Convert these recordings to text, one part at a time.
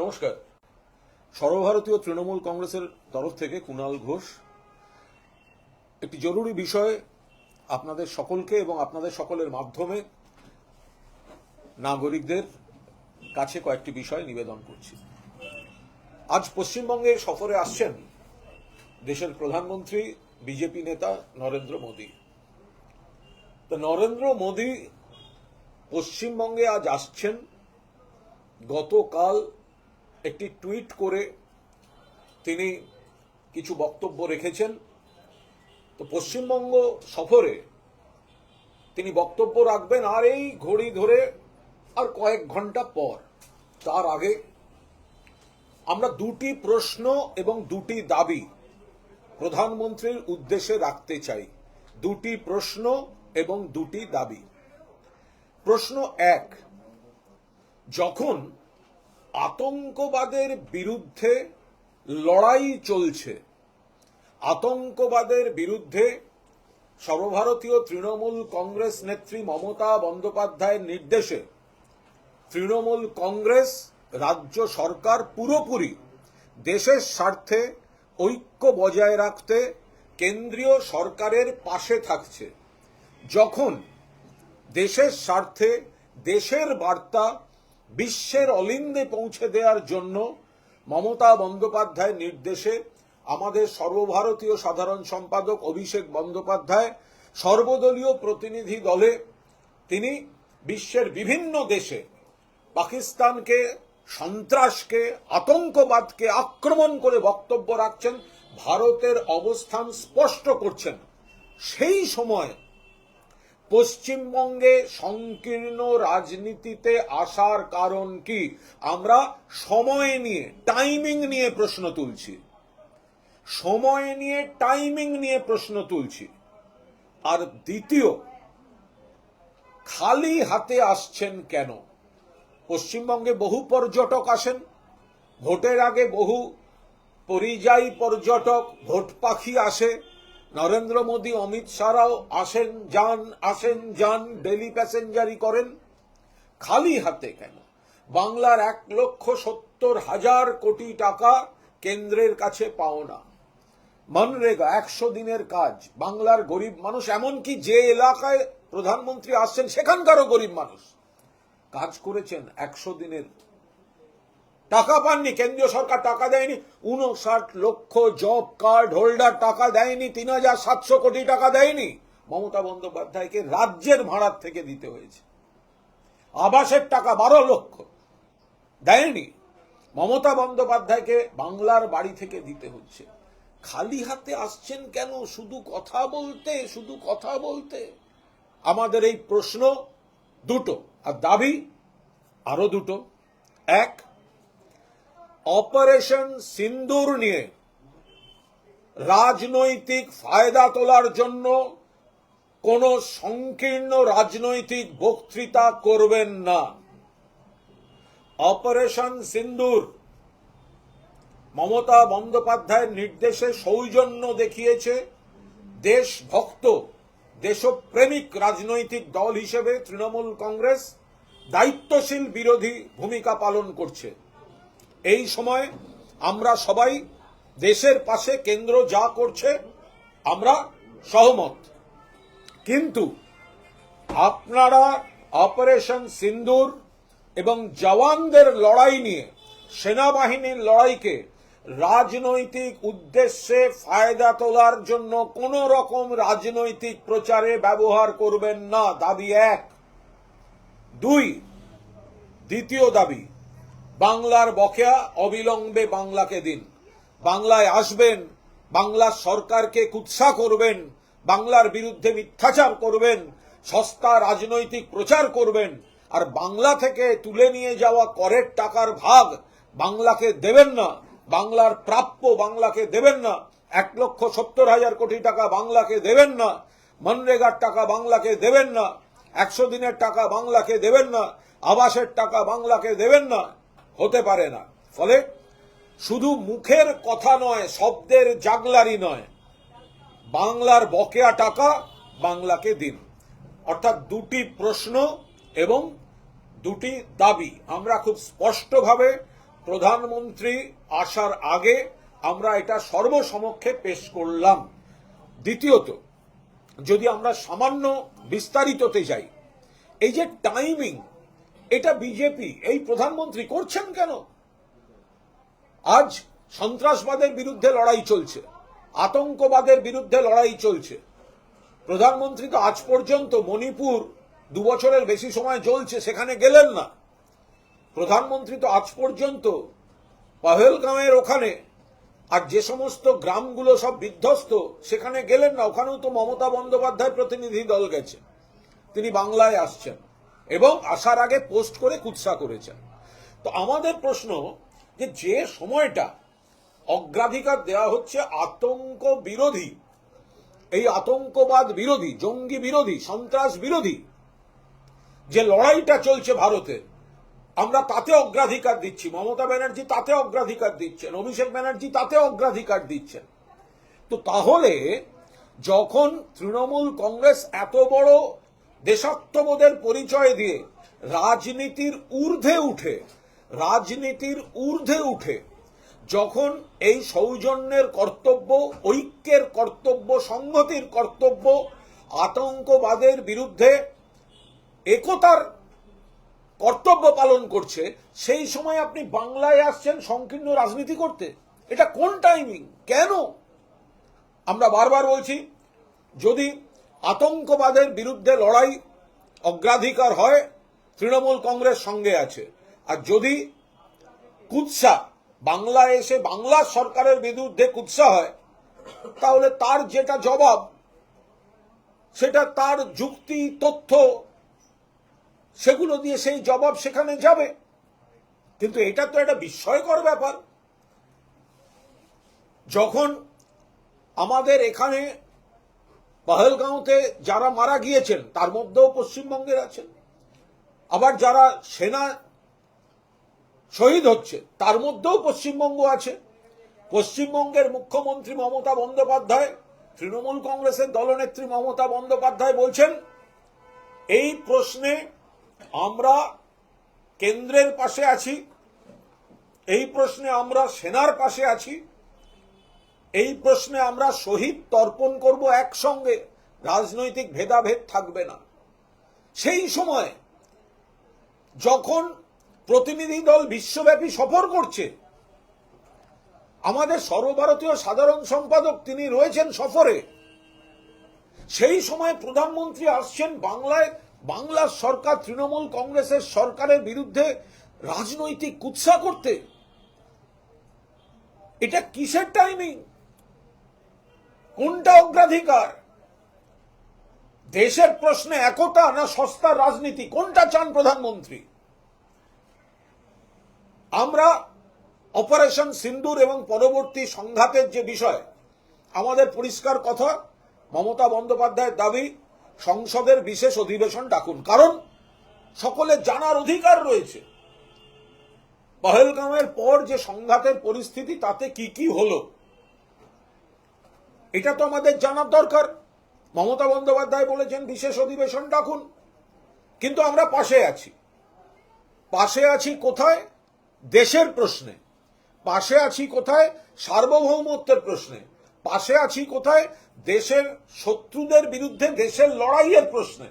নমস্কার। সর্বভারতীয় তৃণমূল কংগ্রেসের তরফ থেকে কুণাল ঘোষ। একটি জরুরি বিষয় আপনাদের সকলকে এবং আপনাদের সকলের মাধ্যমে নাগরিকদের কাছে কয়েকটি বিষয় নিবেদন করছি। আজ পশ্চিমবঙ্গে সফরে আসছেন দেশের প্রধানমন্ত্রী, বিজেপি নেতা নরেন্দ্র মোদী। তো নরেন্দ্র মোদী পশ্চিমবঙ্গে আজ আসছেন। গতকাল একটি টুইট করে তিনি কিছু বক্তব্য রেখেছেন। তো পশ্চিমবঙ্গ সফরে তিনি বক্তব্য রাখবেন, আর এই ঘড়ি ধরে আর কয়েক ঘণ্টা পর, তার আগে আমরা দুটি প্রশ্ন এবং দুটি দাবি প্রধানমন্ত্রীর উদ্দেশ্যে রাখতে চাই। দুটি প্রশ্ন এবং দুটি দাবি। প্রশ্ন এক, যখন আতঙ্কবাদের বিরুদ্ধে লড়াই চলছে। আতঙ্কবাদের বিরুদ্ধে সর্বভারতীয় তৃণমূল কংগ্রেস নেত্রী মমতা বন্দ্যোপাধ্যায়ের নির্দেশে তৃণমূল কংগ্রেস, রাজ্য সরকার পুরোপুরি দেশের স্বার্থে ঐক্য বজায় রাখতে কেন্দ্রীয় সরকারের পাশে থাকছে। যখন দেশের স্বার্থে দেশের বার্তা বিশ্বের অলিন্দে পৌঁছে দেওয়ার জন্য মমতা বন্দ্যোপাধ্যায়ের নির্দেশে আমাদের সর্বভারতীয় সাধারণ সম্পাদক অভিষেক বন্দ্যোপাধ্যায় সর্বদলীয় প্রতিনিধি দলে তিনি বিশ্বের বিভিন্ন দেশে পাকিস্তানকে, সন্ত্রাসকে, আতঙ্কবাদকে আক্রমণ করে বক্তব্য রাখছেন, ভারতের অবস্থান স্পষ্ট করছেন। সেই সময় পশ্চিমবঙ্গে সংকীর্ণ রাজনীতিতে আসার কারণ কি? আমরা সময় নিয়ে টাইমিং নিয়ে প্রশ্ন তুলছি। সময় নিয়ে টাইমিং নিয়ে প্রশ্ন তুলছি। আর দ্বিতীয়, খালি হাতে আসছেন কেন? পশ্চিমবঙ্গে বহু পর্যটক আসেন। ভোটের আগে বহু পরিযায়ী পর্যটক, ভোট পাখি আসে। নরেন্দ্র মোদী, অমিত শাহরাও আসেন, যান আসেন, যান ডেলি প্যাসেঞ্জারি করেন। খালি হাতে কেন? বাংলার এক লক্ষ সত্তর হাজার কোটি টাকা কেন্দ্রের কাছে পাওনা মনরেগা, একশো দিনের কাজ। বাংলার গরিব মানুষ, এমনকি যে এলাকায় প্রধানমন্ত্রী আসছেন, সেখানকারও গরিব মানুষ। কাজ করেছেন একশো দিনের টাকা পাননি, কেন্দ্রীয় সরকার টাকা দেয়নি উনষাট লক্ষ জব কার্ড হোল্ডার টাকা দেয়নি, তিন হাজার সাতশো কোটি টাকা দেয়নি। মমতা বন্দ্যোপাধ্যায়কে রাজ্যের ভাড়ার থেকে দিতে হয়েছে। আবাসের টাকা বারো লক্ষ দেয়নি। মমতা বন্দ্যোপাধ্যায়কে বাংলার বাড়ি থেকে দিতে হচ্ছে। খালি হাতে আসছেন কেন? শুধু কথা বলতে, শুধু কথা বলতে। আমাদের এই প্রশ্ন দুটো, আর দাবি আরও দুটো। এক অপারেশন সিন্দুর নিয়ে রাজনৈতিক ফায়দা তোলার জন্য কোন সংকীর্ণ রাজনৈতিক বক্তৃতা করবেন না। অপারেশন সিন্দুর মমতা বন্দ্যোপাধ্যায়ের নির্দেশে সৌজন্য দেখিয়েছে দেশভক্ত, দেশপ্রেমিক রাজনৈতিক দল হিসেবে তৃণমূল কংগ্রেস দায়িত্বশীল বিরোধী ভূমিকা পালন করছে। এই সময় আমরা সবাই দেশের পাশে কেন্দ্র যা করছে, আমরা সহমত। কিন্তু আপনারা অপারেশন সিন্দুর এবং জওয়ানদের লড়াই নিয়ে, সেনাবাহিনীর লড়াইকে রাজনৈতিক উদ্দেশ্যে ফায়দা তোলার জন্য কোন রকম রাজনৈতিক প্রচারে ব্যবহার করবেন না, দাবি এক। দুই, দ্বিতীয় দাবি বাংলার বকেয়া অবিলম্বে বাংলাকে দিন। বাংলায় আসবেন, বাংলার সরকারকে কুৎসা করবেন, বাংলার বিরুদ্ধে মিথ্যাচার করবেন, সস্তা রাজনৈতিক প্রচার করবেন, আর বাংলা থেকে তুলে নিয়ে যাওয়া করের টাকার ভাগ বাংলাকে দেবেন না। বাংলার প্রাপ্য বাংলাকে দেবেন না। এক লক্ষ সত্তর হাজার কোটি টাকা বাংলাকে দেবেন না। মনরেগার টাকা বাংলাকে দেবেন না। একশো দিনের টাকা বাংলাকে দেবেন না। আবাসের টাকা বাংলাকে দেবেন না। হতে পারে না। ফলে শুধু মুখের কথা নয়, শব্দের জাগলারি নয়। বাংলার বকেয়া টাকা বাংলাকে দিন। অর্থাৎ দুটি প্রশ্ন এবং দুটি দাবি। আমরা খুব স্পষ্টভাবে প্রধানমন্ত্রী আসার আগে আমরা এটা সর্বসমক্ষে পেশ করলাম। দ্বিতীয়ত, যদি আমরা সামান্য বিস্তারিততে যাই, এই যে টাইমিং এটা বিজেপি এই প্রধানমন্ত্রী করছেন কেন? আজ সন্ত্রাসবাদের বিরুদ্ধে লড়াই চলছে, আতঙ্কবাদের বিরুদ্ধে লড়াই চলছে। প্রধানমন্ত্রী তো আজ পর্যন্ত মণিপুর দু বছরের বেশি সময় চলছে সেখানে গেলেন না। প্রধানমন্ত্রী তো আজ পর্যন্ত পহেলগাঁওয়ের ওখানে, আর যে সমস্ত গ্রামগুলো সব বিধ্বস্ত, সেখানে গেলেন না। ওখানেও তো মমতা বন্দ্যোপাধ্যায় প্রতিনিধি দল গেছে। তিনি বাংলায় আসছেন। এবং আসার আগে পোস্ট করে কুৎসা করেছেন। তো আমাদের প্রশ্ন যে যে সময়টা অগ্রাধিকার দেওয়া হচ্ছে আতঙ্ক বিরোধী, এই আতঙ্কবাদ বিরোধী, জঙ্গি বিরোধী, সন্ত্রাস বিরোধী, যে লড়াইটা চলছে ভারতে, আমরা তাতে অগ্রাধিকার দিচ্ছি। মমতা ব্যানার্জি তাতে অগ্রাধিকার দিচ্ছেন, অভিষেক ব্যানার্জি তাতে অগ্রাধিকার দিচ্ছেন। তো তাহলে যখন তৃণমূল কংগ্রেস এত বড় দেশাত্মবোধের পরিচয় দিয়ে রাজনীতির ঊর্ধ্বে উঠে, রাজনীতির ঊর্ধ্বে উঠে, যখন এই সৌজন্যের কর্তব্য, ঐক্যের কর্তব্য, সংহতির কর্তব্য, আতঙ্কবাদের বিরুদ্ধে একতার কর্তব্য পালন করছে, সেই সময় আপনি বাংলায় আসছেন সংকীর্ণ রাজনীতি করতে। এটা কোন টাইমিং কেন? আমরা বারবার বলছি, যদি আতঙ্কবাদের বিরুদ্ধে লড়াই অগ্রাধিকার হয়, তৃণমূল কংগ্রেস সঙ্গে আছে। আর যদি কুৎসা বাংলায় এসে বাংলা সরকারের বিরুদ্ধে কুৎসা হয়, তাহলে তার যেটা জবাব, সেটা তার যুক্তি, তথ্য, সেগুলো দিয়ে সেই জবাব সেখানে যাবে। কিন্তু এটা তো একটা বিস্ময়কর ব্যাপার। যখন আমাদের এখানে পহেলগাঁওতে যারা মারা গিয়েছেন, তার মধ্যেও পশ্চিমবঙ্গের আছেন। আবার যারা সেনা শহীদ হচ্ছে, তার মধ্যেও পশ্চিমবঙ্গ আছে। পশ্চিমবঙ্গের মুখ্যমন্ত্রী মমতা বন্দ্যোপাধ্যায়, তৃণমূল কংগ্রেসের দলনেত্রী মমতা বন্দ্যোপাধ্যায় বলছেন, এই প্রশ্নে আমরা কেন্দ্রের পাশে আছি, এই প্রশ্নে আমরা সেনার পাশে আছি এই প্রশ্নে আমরা শহীদ তর্পণ করব একসঙ্গে। রাজনৈতিক ভেদাভেদ থাকবে না। সেই সময় যখন প্রতিনিধি দল বিশ্বব্যাপী সফর করছে, আমাদের সর্বভারতীয় সাধারণ সম্পাদক তিনি রয়েছেন সফরে। সেই সময় প্রধানমন্ত্রী আসছেন বাংলায়। বাংলার সরকার, তৃণমূল কংগ্রেসের সরকারের বিরুদ্ধে রাজনৈতিক কুৎসা করতে। এটা কিসের টাইমিং কোনটা অগ্রাধিকার। দেশের প্রশ্নে একতা না সস্তার রাজনীতি, কোনটা চান প্রধানমন্ত্রী? আমরা অপারেশন সিন্দুর এবং পরবর্তী সংঘাতের যে বিষয়, আমাদের পরিষ্কার কথা, মমতা বন্দ্যোপাধ্যায়ের দাবি, সংসদের বিশেষ অধিবেশন ডাকুন। কারণ সকলে জানার অধিকার রয়েছে। পহেলগাঁওয়ের পর যে সংঘাতের পরিস্থিতি, তাতে কি কি হলো? এটা তো আমাদের জানার দরকার। মমতা বন্দ্যোপাধ্যায় বলেছেন, বিশেষ অধিবেশন ডাকুন। কিন্তু আমরা পাশে আছি। পাশে আছি কোথায়? দেশের প্রশ্নে। পাশে আছি কোথায়? সার্বভৌমত্বের প্রশ্নে। পাশে আছি কোথায়? দেশের শত্রুদের বিরুদ্ধে দেশের লড়াইয়ের প্রশ্নে।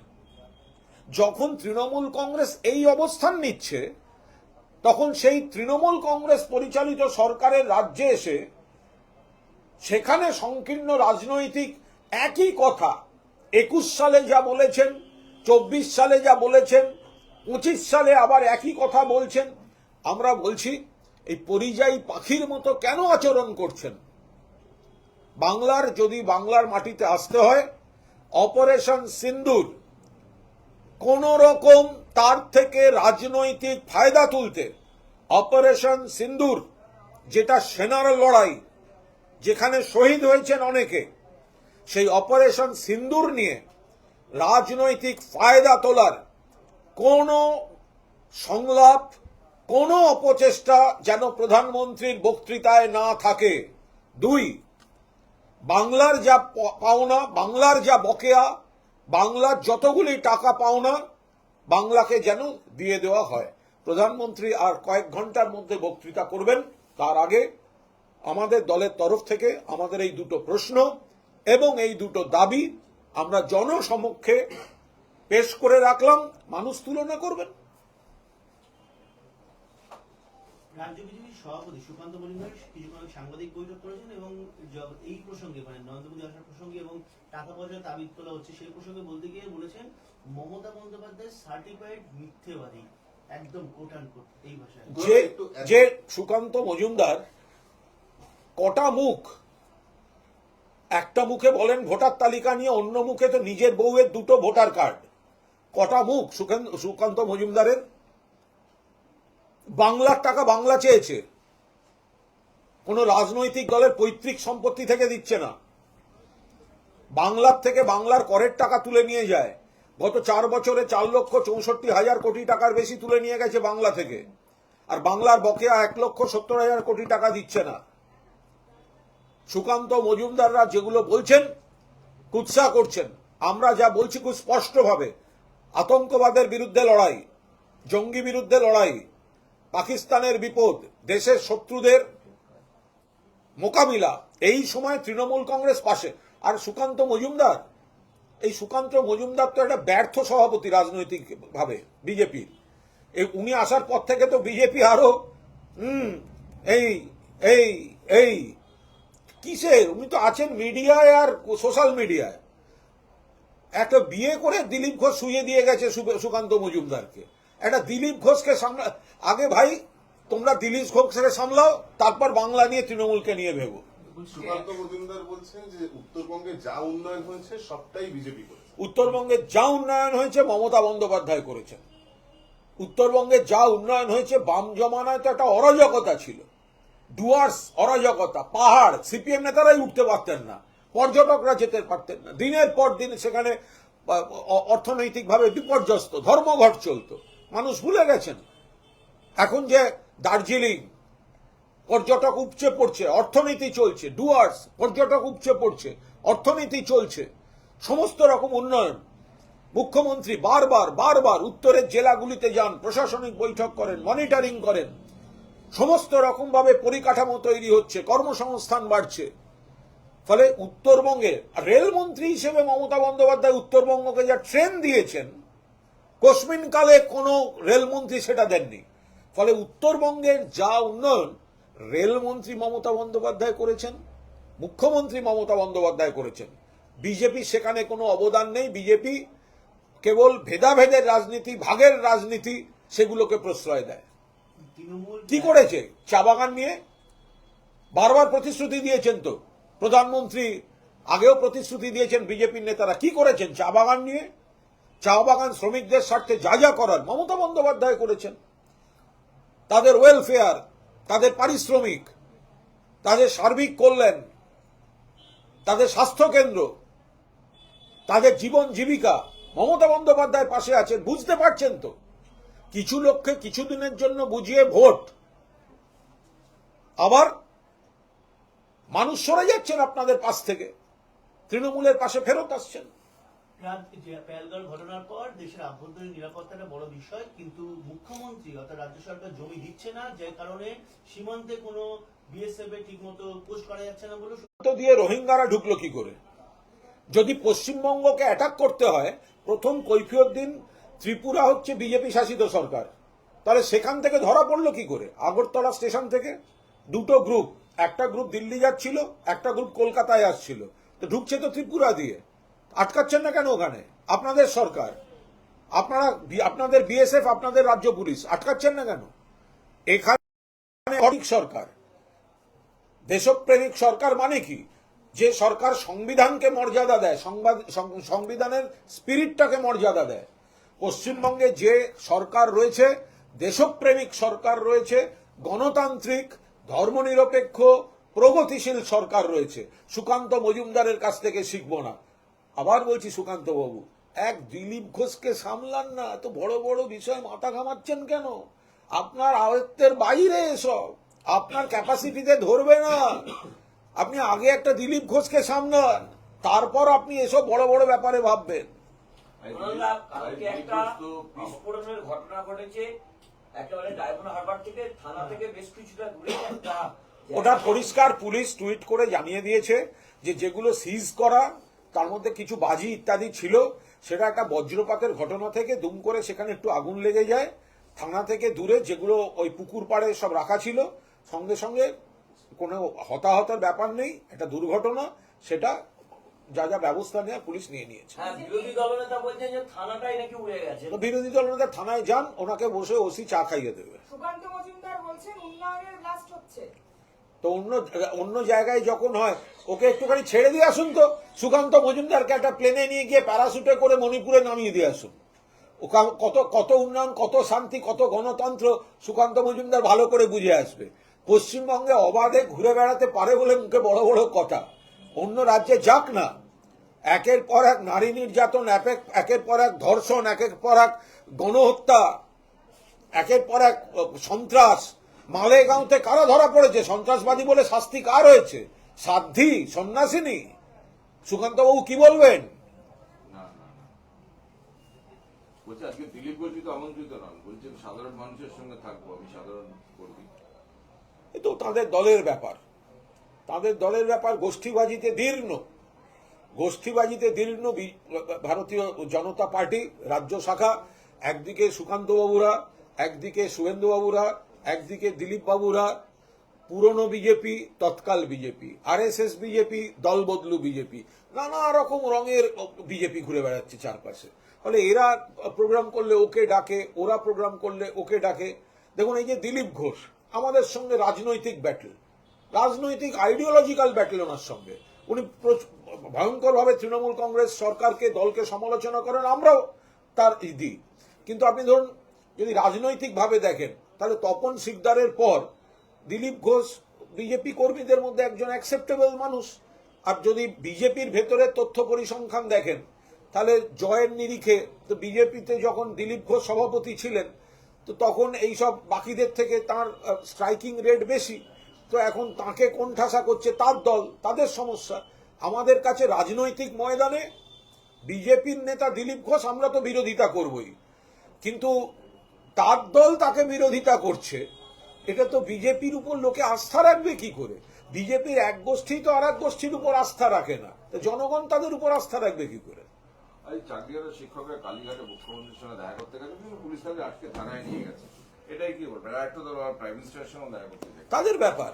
যখন তৃণমূল কংগ্রেস এই অবস্থান নিচ্ছে, তখন সেই তৃণমূল কংগ্রেস পরিচালিত সরকারের রাজ্যে এসে সেখানে সংকীর্ণ রাজনৈতিক একই কথা। একুশ সালে যা বলেছেন, চব্বিশ সালে যা বলেছেন, পঁচিশ সালে আবার একই কথা বলছেন। আমরা বলছি, এই পরিযায়ী পাখির মতো কেন আচরণ করছেন? বাংলার যদি বাংলার মাটিতে আসতে হয়, অপারেশন সিন্দুর কোন রকম তার থেকে রাজনৈতিক ফায়দা তুলতে অপারেশন সিন্দুর, যেটা সেনার লড়াই যেখানে শহীদ হয়েছেন অনেকে, সেই অপারেশন সিন্দুর নিয়ে রাজনৈতিক ফায়দা তোলার কোনো সংলাপ, কোনো অপচেষ্টা যেন প্রধানমন্ত্রীর বক্তৃতায় না থাকে। দুই, বাংলার যা পাওনা, বাংলার যা বকেয়া, বাংলার যতগুলি টাকা পাওনা, বাংলাকে যেন দিয়ে দেওয়া হয়। প্রধানমন্ত্রী আর কয়েক ঘণ্টার মধ্যে বক্তৃতা করবেন, তার আগে আমাদের দলের তরফ থেকে আমাদের এই দুটো প্রশ্ন এবং এই দুটো দাবি আমরা জনসমক্ষে পেশ করে রাখলাম। মানুষ তুলনা করবেন। রাজ্য বিজেপির সভাপতি সুকান্ত মজুমদার কিছুক্ষণ সাংবাদিক বৈঠক করেছেন এবং এই প্রসঙ্গে মানে নরেন্দ্র মোদী আসার প্রসঙ্গে এবং টাকা পয়সা তাবিজ তোলা হচ্ছে সেই প্রসঙ্গে বলতে গিয়ে বলেছেন মমতা বন্দ্যোপাধ্যায় সার্টিফাইড মিথ্যেবাদী একদম কোট অ্যান্ড কোট এই ভাষায়। যে সুকান্ত মজুমদার কটা মুখ? একটা মুখে বলেন ভোটার তালিকা নিয়ে, অন্য মুখে তো নিজের বউয়ের দুটো ভোটার কার্ড। কটা মুখ সুকান্ত মজুমদারের? বাংলার টাকা বাংলা চেয়েছে। কোন রাজনৈতিক দলের পৈতৃক সম্পত্তি থেকে দিচ্ছে না। বাংলার থেকে বাংলার করের টাকা তুলে নিয়ে যায়। গত চার বছরে চার লক্ষ চৌষট্টি হাজার কোটি টাকার বেশি তুলে নিয়ে গেছে বাংলা থেকে। আর বাংলার বকেয়া এক লক্ষ সত্তর হাজার কোটি টাকা দিচ্ছে না। সুকান্ত মজুমদাররা যেগুলো বলছেন, কুৎসা করছেন। আমরা যা বলছি খুব স্পষ্টভাবে। আতঙ্কবাদের বিরুদ্ধে লড়াই, জঙ্গি বিরুদ্ধে লড়াই, পাকিস্তানের বিপদ, দেশের শত্রুদের মোকাবিলা। এই সময় তৃণমূল কংগ্রেস পাশে। আর সুকান্ত মজুমদার, এই সুকান্ত মজুমদার তো একটা ব্যর্থ সভাপতি রাজনৈতিক ভাবে বিজেপির। এই উনি আসার পর থেকে তো বিজেপি আরও, হুম, এই এই এই কিসের? উনি তো আছেন মিডিয়ায় আর সোশ্যাল মিডিয়ায়। একটা বিয়ে করে দিলীপ ঘোষ শুয়ে দিয়ে গেছে সুকান্ত মজুমদারকে। একটা দিলীপ ঘোষকে সামলা আগে ভাই তোমরা দিলীপ ঘোষকে সামলাও তারপর বাংলা নিয়ে তৃণমূলকে নিয়ে ভেবো। সুকান্ত মজুমদার বলছেন যে উত্তরবঙ্গে যা উন্নয়ন হয়েছে সবটাই বিজেপি করেছে। উত্তরবঙ্গে যা উন্নয়ন হয়েছে মমতা বন্দ্যোপাধ্যায় করেছেন। উত্তরবঙ্গে যা উন্নয়ন হয়েছে বাম জমানায় তো একটা অরাজকতা ছিল। ডুয়ার্স অরাজকতা, পাহাড়, সিপিএম নেতারাই উঠতে পারতেন না, পর্যটকরা যেতে পারতেন না। দিনের পর দিন সেখানে অর্থনৈতিকভাবে বিপর্যস্ত, ধর্মঘট চলতো। মানুষ ভুলে গেছেন। এখন যে দার্জিলিং, পর্যটক উপচে পড়ছে, অর্থনীতি চলছে, ডুয়ার্স, পর্যটক উপচে পড়ছে, অর্থনীতি চলছে, সমস্ত রকম উন্নয়ন। মুখ্যমন্ত্রী বারবার বারবার উত্তরের জেলাগুলিতে যান, প্রশাসনিক বৈঠক করেন, মনিটরিং করেন। সমস্ত রকম ভাবে পরিকাঠামো তৈরি হচ্ছে, কর্মসংস্থান বাড়ছে। ফলে উত্তরবঙ্গে রেলমন্ত্রী হিসেবে মমতা বন্দ্যোপাধ্যায় উত্তরবঙ্গকে যা ট্রেন দিয়েছেন, কোশ্মিনকালে কোনো রেলমন্ত্রী সেটা দেননি। ফলে উত্তরবঙ্গের যা উন্নয়ন, রেলমন্ত্রী মমতা বন্দ্যোপাধ্যায় করেছেন, মুখ্যমন্ত্রী মমতা বন্দ্যোপাধ্যায় করেছেন। বিজেপি সেখানে কোনো অবদান নেই। বিজেপি কেবল ভেদাভেদের রাজনীতি, ভাগের রাজনীতি, সেগুলোকে প্রশ্রয় দেয়। কি করেছে? চা বাগান নিয়ে বারবার প্রতিশ্রুতি দিয়েছেন তো। প্রধানমন্ত্রী আগেও প্রতিশ্রুতি দিয়েছেন বিজেপির নেতারা। কি করেছেন? চা বাগান নিয়ে? চা বাগান শ্রমিকদের স্বার্থে যা যা করার মমতা বন্দ্যোপাধ্যায় করেছেন। তাদের ওয়েলফেয়ার তাদের পারিশ্রমিক, তাদের সার্বিক কল্যাণ, তাদের স্বাস্থ্য কেন্দ্র তাদের জীবন জীবিকা মমতা বন্দ্যোপাধ্যায় পাশে আছেন। বুঝতে পারছেন তো? কিছু লোককে কিছুদিনের জন্য বুঝিয়ে ভোট। আবার মানুষ সরে যাচ্ছেন আপনাদের পাশ থেকে। তৃণমূলের পাশে ফেরত আসছেন। পেহেলগাঁও ঘটনার পর দেশের আভ্যন্তরীণ নিরাপত্তাটা বড় বিষয় কিন্তু মুখ্যমন্ত্রী অর্থাৎ রাজ্য সরকার জমি দিচ্ছে না যে কারণে সীমান্তে কোনো বিএসএফ এর ঠিক মতো পোস্ট করা যাচ্ছে না বলে তো দিয়ে রোহিঙ্গারা ঢুকলো কি করে? যদি পশ্চিমবঙ্গকে অ্যাটাক করতে হয় প্রথম কৈফিয়ত দিন ত্রিপুরা হচ্ছে বিজেপি শাসিত সরকার। তাহলে সেখান থেকে ধরা পড়ল কি করে? আগরতলা স্টেশন থেকে দুটো গ্রুপ একটা গ্রুপ দিল্লি যাচ্ছিল, একটা গ্রুপ কলকাতায় আসছিল। তো ঢুকছে তো ত্রিপুরা দিয়ে। আটকাচ্ছেন না কেন ওখানে? আপনাদের সরকার। আপনারা আপনাদের বিএসএফ আপনাদের রাজ্য পুলিশ, আটকাচ্ছেন না কেন? এখানে অনেক সরকার। দেশপ্রেমিক সরকার মানে কি? যে সরকার সংবিধানকে মর্যাদা দেয় সংবিধানের স্পিরিটটাকে মর্যাদা দেয়। পশ্চিমবঙ্গে যে সরকার রয়েছে, দেশপ্রেমিক সরকার রয়েছে, গণতান্ত্রিক, ধর্মনিরপেক্ষ, প্রগতিশীল সরকার রয়েছে। সুকান্ত মজুমদারের কাছ থেকে শিখব না। আবার বলছি, সুকান্ত বাবু, এক দিলীপ ঘোষকে সামলান না। এত বড় বড় বিষয় মাথা ঘামাচ্ছেন কেন? আপনার আয়ত্তের বাইরে এসব। আপনার ক্যাপাসিটিতে ধরবে না। আপনি আগে একটা দিলীপ ঘোষকে সামলান, তারপর আপনি এসব বড় বড় ব্যাপারে ভাববেন। কালকে একটা বিস্ফোরণের ঘটনা ঘটেছে একেবারে ডায়মন্ড হারবার থেকে থানা থেকে বেশ কিছুটা দূরে। একটা ওটা পরিষ্কার পুলিশ টুইট করে জানিয়ে দিয়েছে যে যেগুলো সিজ করা তার মধ্যে কিছু বাজি ইত্যাদি ছিল সেটা একটা বজ্রপাতের ঘটনা থেকে দুম করে সেখানে একটু আগুন লেগে যায়। থানা থেকে দূরে যেগুলো ওই পুকুর পাড়ে সব রাখা ছিল সঙ্গে সঙ্গে কোনো হতাহতের ব্যাপার নেই একটা দুর্ঘটনা সেটা যা যা ব্যবস্থা নেওয়া পুলিশ নিয়ে নিয়েছে। হ্যাঁ বিরোধী দলনেতা বলছেন যে থানাটাই নাকি উড়ে গেছে। তো বিরোধী দল নেতা থানায় যান ওনাকে বসে ওসি চা খাইয়ে দেবে। সুকান্ত মজুমদার বলছেন উন্নয়নের ব্লাস্ট হচ্ছে। তো অন্য অন্য জায়গায় যখন হয় ওকে একটুখানি ছেড়ে দিয়ে আসুন তো। সুকান্ত মজুমদারকে একটা প্লেনে নিয়ে গিয়ে প্যারাসুটে করে মণিপুরে নামিয়ে দিয়ে আসুন। কত কত উন্নয়ন কত শান্তি কত গণতন্ত্র সুকান্ত মজুমদার ভালো করে বুঝে আসবে। পশ্চিমবঙ্গে অবাধে ঘুরে বেড়াতে পারে বলে মুখে বড় বড় কথা। অন্য রাজ্যে যাক না। একের পর এক নারী নির্যাতন একের- পর এক ধর্ষণ একের পর এক গণহত্যা একের পর এক সন্ত্রাস। মালেগাঁওতে কারা ধরা পড়েছে? সন্ত্রাসবাদী বলে শাস্তি কার হয়েছে? সাধ্বী সন্ন্যাসিনী? সুকান্তবাবু কি বলবেন? না না না। বলছে আজকে দিলীপ ঘোষ তো আমন্ত্রিত নন। বলছেন সাধারণ মানুষের সঙ্গে থাকব আমি সাধারণ কর্মী। এ তো তাদের দলের ব্যাপার। তাদের দলের ব্যাপার গোষ্ঠীবাজিতে দীর্ণ। গোষ্ঠীবাজিতে দীর্ণ ভারতীয় জনতা পার্টি, রাজ্য শাখা, একদিকে সুকান্ত বাবুরা একদিকে শুভেন্দু বাবুরা একদিকে দিলীপ বাবুরা পুরনো বিজেপি, তৎকাল বিজেপি, আরএসএস বিজেপি দল বদলু বিজেপি, নানা রকম রঙের বিজেপি ঘুরে বেড়াচ্ছে চারপাশে। ফলে এরা প্রোগ্রাম করলে ওকে ডাকে, ওরা প্রোগ্রাম করলে ওকে ডাকে। দেখুন, এই যে দিলীপ ঘোষ, আমাদের সঙ্গে রাজনৈতিক ব্যাটেল রাজনৈতিক আইডিওলজিক্যাল ব্যাটেল ওনার সঙ্গে। উনি ভয়ঙ্করভাবে তৃণমূল কংগ্রেস সরকারকে, দলকে সমালোচনা করেন, আমরাও তার দিই কিন্তু আপনি ধরুন, যদি রাজনৈতিকভাবে দেখেন, তাহলে তপন সিকদারের পর দিলীপ ঘোষ বিজেপি কর্মীদের মধ্যে একজন অ্যাকসেপ্টেবল মানুষ। আর যদি বিজেপির ভেতরে তথ্য পরিসংখ্যান দেখেন, তাহলে জয়ের নিরিখে তো বিজেপিতে যখন দিলীপ ঘোষ সভাপতি ছিলেন, তো তখন এইসব বাকিদের থেকে তার স্ট্রাইকিং রেট বেশি। তো এখন তাকে কোণঠাসা করছে তার দল, তাদের সমস্যা। আমাদের কাছে রাজনৈতিক ময়দানে বিজেপির নেতা দিলীপ ঘোষ আমরা তো বিরোধিতা করবই। কিন্তু তার দল তাকে বিরোধিতা করছে, এটা তো বিজেপির উপর লোকে আস্থা রাখবে কি করে? বিজেপির এক গোষ্ঠী তো আর এক গোষ্ঠীর উপর আস্থা রাখে না। জনগণ তাদের উপর আস্থা রাখবে কি করে? আজ চাকরিহারা শিক্ষকরা কালীঘাটে মুখ্যমন্ত্রীর সঙ্গে দেখা করতে গেছে পুলিশ তাদের আজকে থানায় নিয়ে গেছে। এটাই তাদের ব্যাপার,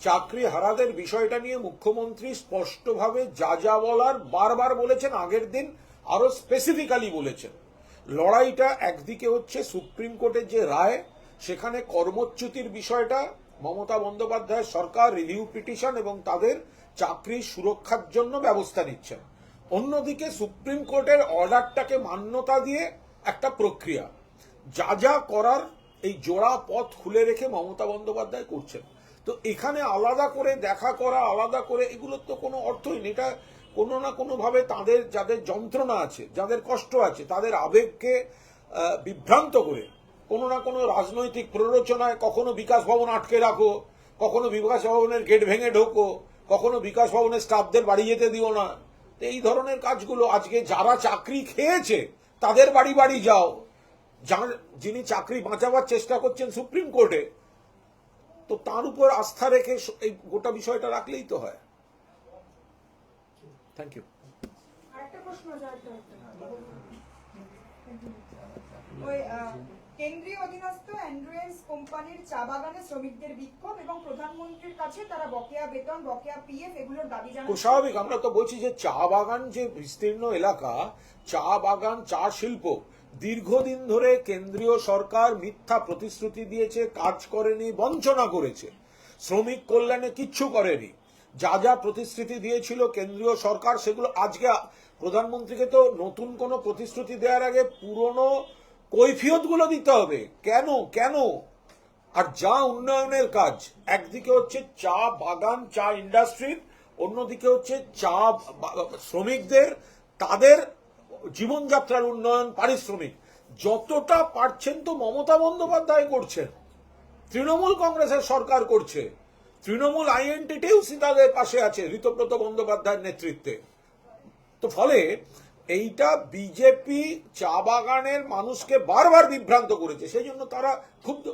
চাকরি হারাদের বিষয়টা নিয়ে মুখ্যমন্ত্রী স্পষ্টভাবে যা যা বলার বারবার বলেছেন, আগের দিন আরও স্পেসিফিক্যালি বলেছেন। লড়াইটা একদিকে হচ্ছে সুপ্রিম কোর্টের যে রায়, সেখানে কর্মচ্যুতির বিষয়টা, মমতা বন্দ্যোপাধ্যায় সরকার রিভিউ পিটিশন এবং তাদের চাকরির সুরক্ষার জন্য ব্যবস্থা নিচ্ছেন। অন্যদিকে সুপ্রিম কোর্টের অর্ডারটাকে মান্যতা দিয়ে একটা প্রক্রিয়া। যা যা করার এই জোড়া পথ খুলে রেখে মমতা বন্দ্যোপাধ্যায় করছেন। তো এখানে আলাদা করে দেখা করা, আলাদা করে এগুলোর তো কোনো অর্থই নেই। এটা কোনো না কোনোভাবে তাদের, যাদের যন্ত্রণা আছে, যাদের কষ্ট আছে, তাদের আবেগকে বিভ্রান্ত করে। কোনো না কোনো রাজনৈতিক প্ররোচনায় কখনো বিকাশ ভবন আটকে রাখো, কখনো বিকাশ ভবনের গেট ভেঙে ঢোকো, কখনো বিকাশ ভবনের স্টাফদের বাড়ি যেতে দিও না। এই ধরনের কাজগুলো আজকে যারা চাকরি খেয়েছে, তাদের বাড়ি বাড়ি যাও। যার যিনি চাকরি বাঁচাবার চেষ্টা করছেন সুপ্রিম কোর্টে তো তার উপর আস্থা রেখে এই গোটা বিষয়টা রাখলেই তো হয়। থ্যাংক ইউ কেন্দ্রীয় অধীনস্থ অ্যান্ড্রুয়েন্স কোম্পানির চা বাগানে শ্রমিকদের বিক্ষোভ এবং প্রধানমন্ত্রীর কাছে তারা বকেয়া বেতন বকেয়া পিএফ এগুলোর দাবি জানান স্বাভাবিক আমরা তো বলছি যে চা বাগান যে বিস্তীর্ণ এলাকা চা বাগান চা শিল্প দীর্ঘদিন ধরে কেন্দ্রীয় সরকার মিথ্যা প্রতিশ্রুতি দিয়েছে, কাজ করেনি, বঞ্চনা করেছে। শ্রমিক কল্যাণে কিচ্ছু করেনি। যা যা প্রতিশ্রুতি দিয়েছিল কেন্দ্রীয় সরকার, সেগুলো আজকে প্রধানমন্ত্রীকে তো নতুন কোনো প্রতিশ্রুতি দেওয়ার আগে পুরনো কৈফিয়তগুলো দিতে হবে। কেন? কেন? আর যা উন্নয়নের কাজ। একদিকে হচ্ছে চা বাগান, চা ইন্ডাস্ট্রির, অন্যদিকে হচ্ছে চা শ্রমিকদের, তাদের জীবনযাত্রার উন্নয়ন, পারিশ্রমিক। যতটা পারছেন তো মমতা বন্দ্যোপাধ্যায় করছেন। তৃণমূল কংগ্রেসের সরকার করছে। তৃণমূল আইএনটিটিও তাদের পাশে আছে ঋতব্রত বন্দ্যোপাধ্যায়ের নেতৃত্বে। তো ফলে এইটা বিজেপি চা বাগানের মানুষকে বারবার বিভ্রান্ত করেছে। সেই জন্য তারা ক্ষুব্ধ।